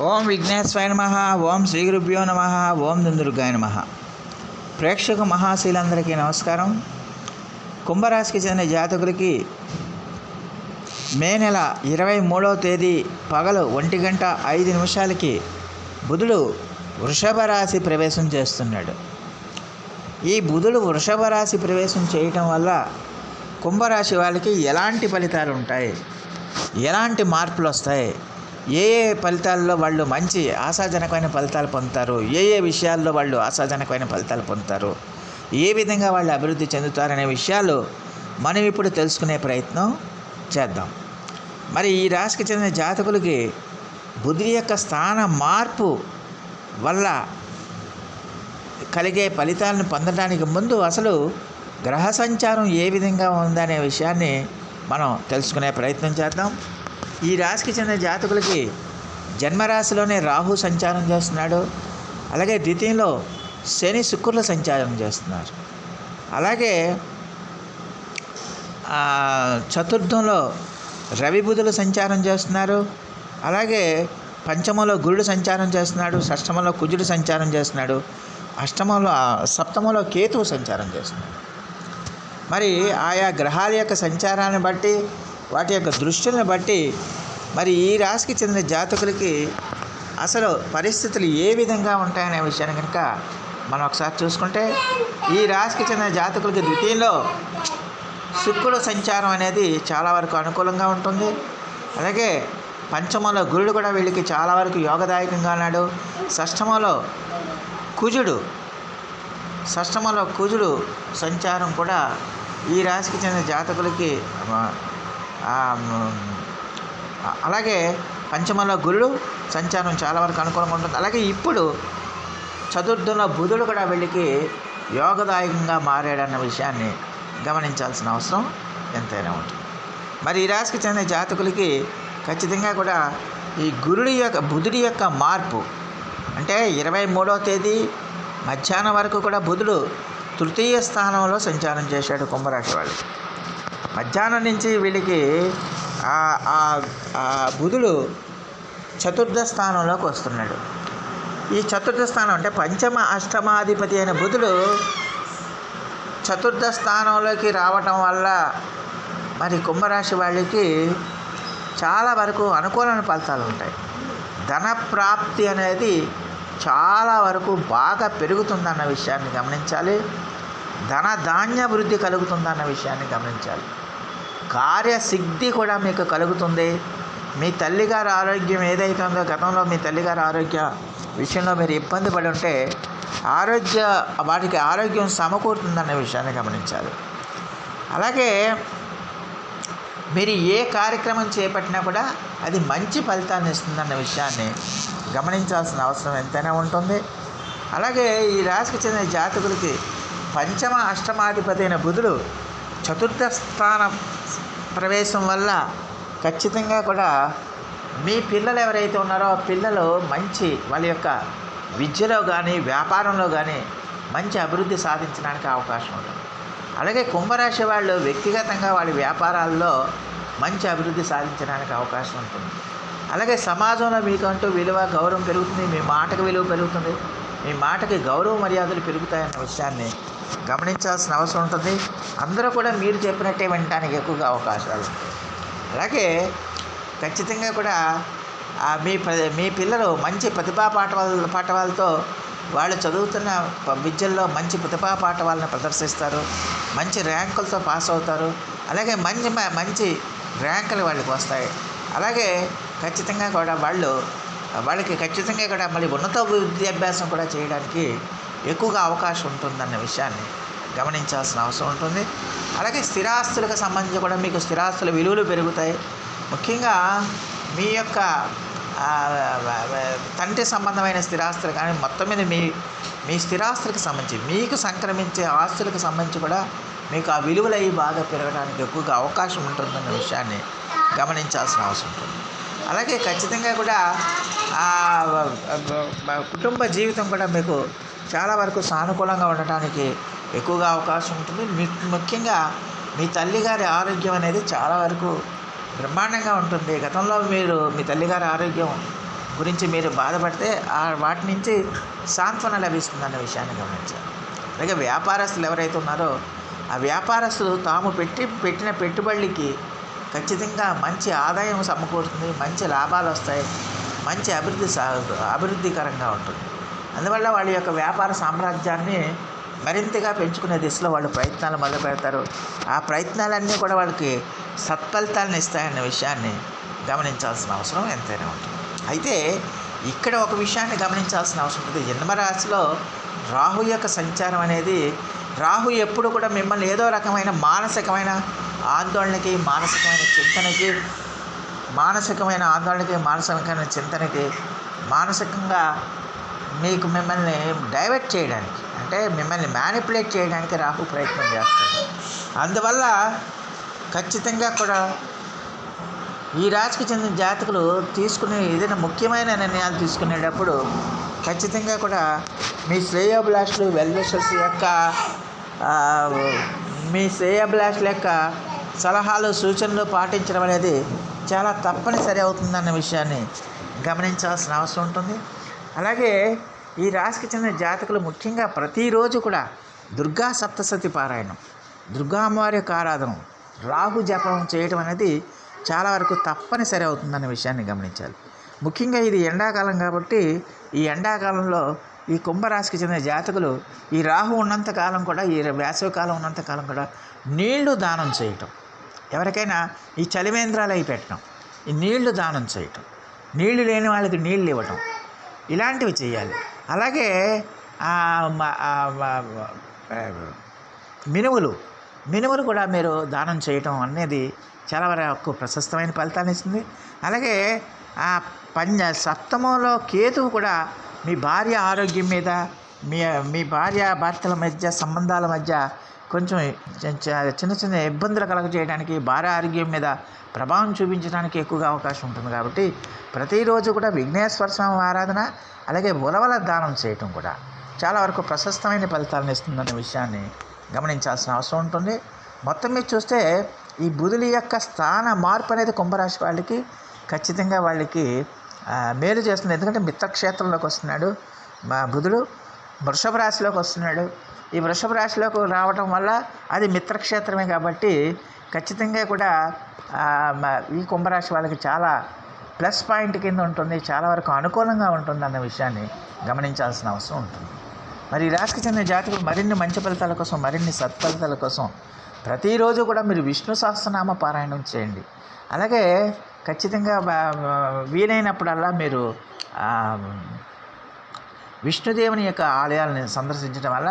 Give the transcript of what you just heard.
ఓం విఘ్నేశ్వరాయ నమ ఓం శ్రీ గురుభ్యో నమ ఓం దుందుర్గాయ నమ. ప్రేక్షక మహాశీలందరికీ నమస్కారం. కుంభరాశికి చెందిన జాతకులకి మే నెల ఇరవై మూడవ తేదీ పగలు ఒంటి గంట ఐదు నిమిషాలకి బుధుడు వృషభ రాశి ప్రవేశం చేస్తున్నాడు. ఈ బుధుడు వృషభ రాశి ప్రవేశం చేయటం వల్ల కుంభరాశి వాళ్ళకి ఎలాంటి ఫలితాలు ఉంటాయి? ఎలాంటి మార్పులు వస్తాయి? ఏ ఏ ఫలితాల్లో వాళ్ళు మంచి ఆశాజనకమైన ఫలితాలు పొందుతారు? ఏ ఏ విషయాల్లో వాళ్ళు ఆశాజనకమైన ఫలితాలు పొందుతారు? ఏ విధంగా వాళ్ళు అభివృద్ధి చెందుతారనే విషయాలు మనం ఇప్పుడు తెలుసుకునే ప్రయత్నం చేద్దాం. మరి ఈ రాశికి చెందిన జాతకులకి బుద్ధి యొక్క స్థాన మార్పు వల్ల కలిగే ఫలితాలను పొందడానికి ముందు అసలు గ్రహ సంచారం ఏ విధంగా ఉందనే విషయాన్ని మనం తెలుసుకునే ప్రయత్నం చేద్దాం. ఈ రాశికి చెందిన జాతకులకి జన్మరాశిలోనే రాహు సంచారం చేస్తున్నాడు. అలాగే ద్వితీయంలో శని శుక్రుల సంచారం చేస్తున్నారు. అలాగే చతుర్థంలో రవి బుధులు సంచారం చేస్తున్నారు. అలాగే పంచమంలో గురుడు సంచారం చేస్తున్నాడు. షష్టమంలో కుజుడు సంచారం చేస్తున్నాడు. అష్టమంలో సప్తమంలో కేతువు సంచారం చేస్తున్నాడు. మరి ఆయా గ్రహాల యొక్క సంచారాన్ని బట్టి వాటి యొక్క దృష్టిని బట్టి మరి ఈ రాశికి చెందిన జాతకులకి అసలు పరిస్థితులు ఏ విధంగా ఉంటాయనే విషయాన్ని కనుక మనం ఒకసారి చూసుకుంటే ఈ రాశికి చెందిన జాతకులకి ద్వితీయంలో శుక్రుడు సంచారం అనేది చాలా వరకు అనుకూలంగా ఉంటుంది. అలాగే పంచమంలో గురుడు కూడా వీళ్ళకి చాలా వరకు యోగదాయకంగా ఉన్నాడు. షష్టమంలో కుజుడు షష్టమంలో కుజుడు సంచారం కూడా ఈ రాశికి చెందిన జాతకులకి అలాగే పంచమంలో గురుడు సంచారం చాలా వరకు అనుకూలంగా ఉంటుంది. అలాగే ఇప్పుడు చతుర్థంలో బుధుడు కూడా వెళ్ళికి యోగదాయకంగా మారాడన్న విషయాన్ని గమనించాల్సిన అవసరం ఎంతైనా ఉంటుంది. మరి ఈ రాశికి చెందిన జాతకులకి ఖచ్చితంగా కూడా ఈ గురుడి యొక్క బుధుడి యొక్క మార్పు అంటే ఇరవై మూడవ తేదీ మధ్యాహ్నం వరకు కూడా బుధుడు తృతీయ స్థానంలో సంచారం చేశాడు కుంభరాశి వాళ్ళు మధ్యాహ్నం నుంచి వీళ్ళకి ఆ- బుధుడు చతుర్థ స్థానంలోకి వస్తున్నాడు. ఈ చతుర్థ స్థానం అంటే పంచమ అష్టమాధిపతి అయిన బుధుడు చతుర్థ స్థానంలోకి రావటం వల్ల మరి కుంభరాశి వాళ్ళకి చాలా వరకు అనుకూలమైన ఫలితాలు ఉంటాయి. ధన ప్రాప్తి అనేది చాలా వరకు బాగా పెరుగుతుందన్న విషయాన్ని గమనించాలి. ధన ధాన్య వృద్ధి కలుగుతుందన్న విషయాన్ని గమనించాలి. కార్యసిద్ధి కూడా మీకు కలుగుతుంది. మీ తల్లిగారి ఆరోగ్యం ఏదైతే ఉందో గతంలో మీ తల్లిగారి ఆరోగ్య విషయంలో మీరు ఇబ్బంది పడి ఉంటే ఆరోగ్య వాటికి ఆరోగ్యం సమకూరుతుందన్న విషయాన్ని గమనించాలి. అలాగే మీరు ఏ కార్యక్రమం చేపట్టినా కూడా అది మంచి ఫలితాన్ని ఇస్తుందన్న విషయాన్ని గమనించాల్సిన అవసరం ఎంతైనా ఉంటుంది. అలాగే ఈ రాశికి చెందిన జాతకులకి పంచమ అష్టమాధిపతి అయిన బుధుడు చతుర్థ స్థానం ప్రవేశం వల్ల ఖచ్చితంగా కూడా మీ పిల్లలు ఎవరైతే ఉన్నారో పిల్లలు మంచి వాళ్ళ యొక్క విద్యలో కానీ వ్యాపారంలో కానీ మంచి అభివృద్ధి సాధించడానికి అవకాశం ఉంటుంది. అలాగే కుంభరాశి వాళ్ళు వ్యక్తిగతంగా వాళ్ళ వ్యాపారాల్లో మంచి అభివృద్ధి సాధించడానికి అవకాశం ఉంటుంది. అలాగే సమాజంలో మీకంటూ విలువ గౌరవం పెరుగుతుంది. మీ మాటకు విలువ పెరుగుతుంది. మీ మాటకి గౌరవ మర్యాదలు పెరుగుతాయన్న విషయాన్ని గమనించాల్సిన అవసరం ఉంటుంది. అందరూ కూడా మీరు చెప్పినట్టే వినడానికి ఎక్కువగా అవకాశాలు ఉంటాయి. అలాగే ఖచ్చితంగా కూడా మీ మీ పిల్లలు మంచి ప్రతిభా పాఠవాల పాఠవాలతో వాళ్ళు చదువుతున్న విద్యల్లో మంచి ప్రతిభా పాఠవాలను ప్రదర్శిస్తారు. మంచి ర్యాంకులతో పాస్ అవుతారు. అలాగే మంచి మంచి ర్యాంకులు వాళ్ళకి వస్తాయి. అలాగే ఖచ్చితంగా కూడా వాళ్ళు వాళ్ళకి ఖచ్చితంగా కూడా మళ్ళీ ఉన్నత విద్యాభ్యాసం కూడా చేయడానికి ఎక్కువగా అవకాశం ఉంటుందన్న విషయాన్ని గమనించాల్సిన అవసరం ఉంటుంది. అలాగే స్థిరాస్తులకు సంబంధించి కూడా మీకు స్థిరాస్తుల విలువలు పెరుగుతాయి. ముఖ్యంగా మీ యొక్క తండ్రి సంబంధమైన స్థిరాస్తులు కానీ మొత్తం మీద మీ మీ స్థిరాస్తులకు సంబంధించి మీకు సంక్రమించే ఆస్తులకు సంబంధించి కూడా మీకు ఆ విలువలు అవి బాగా పెరగడానికి ఎక్కువగా అవకాశం ఉంటుందన్న విషయాన్ని గమనించాల్సిన అవసరం ఉంటుంది. అలాగే ఖచ్చితంగా కూడా కుటుంబ జీవితం కూడా మీకు చాలా వరకు సానుకూలంగా ఉండటానికి ఎక్కువగా అవకాశం ఉంటుంది. మీ- ముఖ్యంగా మీ తల్లిగారి ఆరోగ్యం అనేది చాలా వరకు బ్రహ్మాండంగా ఉంటుంది. గతంలో మీరు మీ తల్లిగారి ఆరోగ్యం గురించి మీరు బాధపడితే ఆ వాటి నుంచి సాంత్వన లభిస్తుందన్న విషయాన్ని గమనించాలి. అలాగే వ్యాపారస్తులు ఎవరైతే ఉన్నారో ఆ వ్యాపారస్తులు తాము పెట్టి పెట్టిన పెట్టుబడులకి ఖచ్చితంగా మంచి ఆదాయం సమకూరుతుంది మంచి లాభాలు వస్తాయి మంచి అభివృద్ధి సా అభివృద్ధికరంగా ఉంటుంది. అందువల్ల వాళ్ళ యొక్క వ్యాపార సామ్రాజ్యాన్ని మరింతగా పెంచుకునే దిశలో వాళ్ళు ప్రయత్నాలు మొదలు పెడతారు. ఆ ప్రయత్నాలన్నీ కూడా వాళ్ళకి సత్ఫలితాలను ఇస్తాయన్న విషయాన్ని గమనించాల్సిన అవసరం ఎంతైనా ఉంటుంది. అయితే ఇక్కడ ఒక విషయాన్ని గమనించాల్సిన అవసరం ఉంటుంది జన్మరాశిలో రాహు యొక్క సంచారం అనేది రాహు ఎప్పుడు కూడా మిమ్మల్ని ఏదో రకమైన మానసికమైన ఆందోళనకి మానసికమైన చింతనకి మానసికమైన ఆందోళనకి మానసికమైన చింతనకి మానసికంగా మీకు మిమ్మల్ని డైవర్ట్ చేయడానికి అంటే మిమ్మల్ని మ్యానిపులేట్ చేయడానికి రాహు ప్రయత్నం చేస్తాడు. అందువల్ల ఖచ్చితంగా కూడా ఈ రాశికి చెందిన జాతకులు తీసుకునే ఏదైనా ముఖ్యమైన నిర్ణయాలు తీసుకునేటప్పుడు ఖచ్చితంగా కూడా మీ శ్రేయోభిలాషులు వెల్విషర్స్ యొక్క మీ శ్రేయోభిలాషుల యొక్క సలహాలు సూచనలు పాటించడం అనేది చాలా తప్పనిసరి అవుతుందన్న విషయాన్ని గమనించాల్సిన అవసరం ఉంటుంది. అలాగే ఈ రాశికి చెందిన జాతకులు ముఖ్యంగా ప్రతిరోజు కూడా దుర్గా సప్తసతి పారాయణం దుర్గా అమ్మవారి యొక్క ఆరాధన రాహు జపం చేయడం అనేది చాలా వరకు తప్పనిసరి అవుతుందనే విషయాన్ని గమనించాలి. ముఖ్యంగా ఇది ఎండాకాలం కాబట్టి ఈ ఎండాకాలంలో ఈ కుంభరాశికి చెందిన జాతకులు ఈ రాహు ఉన్నంత కాలం కూడా ఈ వేసవికాలం ఉన్నంత కాలం కూడా నీళ్ళు దానం చేయటం. ఎవరికైనా ఈ చలివేంద్రాలు అయి పెట్టడం ఈ నీళ్ళు దానం చేయటం. నీళ్ళు లేని వాళ్ళకి నీళ్ళు ఇవ్వటం. ఇలాంటివి చేయాలి. అలాగే మినువులు మినువులు మినుములు మినుములు కూడా మీరు దానం చేయటం అనేది చాలా వరకు ప్రశస్తమైన ఫలితాన్ని ఇస్తుంది. అలాగే ఆ పంచ సప్తమంలో కేతువు కూడా మీ భార్య ఆరోగ్యం మీద మీ మీ భార్య భర్తల మధ్య సంబంధాల మధ్య కొంచెం చిన్న చిన్న ఇబ్బందులు కలగజేయడానికి భార్య ఆరోగ్యం మీద ప్రభావం చూపించడానికి ఎక్కువగా అవకాశం ఉంటుంది కాబట్టి ప్రతిరోజు కూడా విఘ్నేశ్వర స్వామి ఆరాధన అలాగే ఉలవల దానం చేయటం కూడా చాలా వరకు ప్రశస్తమైన ఫలితాలను ఇస్తుందన్న విషయాన్ని గమనించాల్సిన అవసరం ఉంటుంది. మొత్తం మీద చూస్తే ఈ బుధుడి యొక్క స్థాన మార్పు అనేది కుంభరాశి వాళ్ళకి ఖచ్చితంగా వాళ్ళకి మేలు చేస్తుంది. ఎందుకంటే మిత్రక్షేత్రంలోకి వస్తున్నాడు మా బుధుడు వృషభ రాశిలోకి వస్తున్నాడు. ఈ వృషభ రాశిలోకి రావటం వల్ల అది మిత్రక్షేత్రమే కాబట్టి ఖచ్చితంగా కూడా ఈ కుంభరాశి వాళ్ళకి చాలా ప్లస్ పాయింట్ కింద ఉంటుంది చాలా వరకు అనుకూలంగా ఉంటుంది అన్న విషయాన్ని గమనించాల్సిన అవసరం ఉంటుంది. మరి ఈ రాశికి చెందిన జాతకులు మరిన్ని మంచి ఫలితాల కోసం మరిన్ని సత్ఫలితాల కోసం ప్రతిరోజు కూడా మీరు విష్ణు సహస్రనామ పారాయణం చేయండి. అలాగే ఖచ్చితంగా వీలైనప్పుడల్లా మీరు విష్ణుదేవుని యొక్క ఆలయాలను సందర్శించడం వల్ల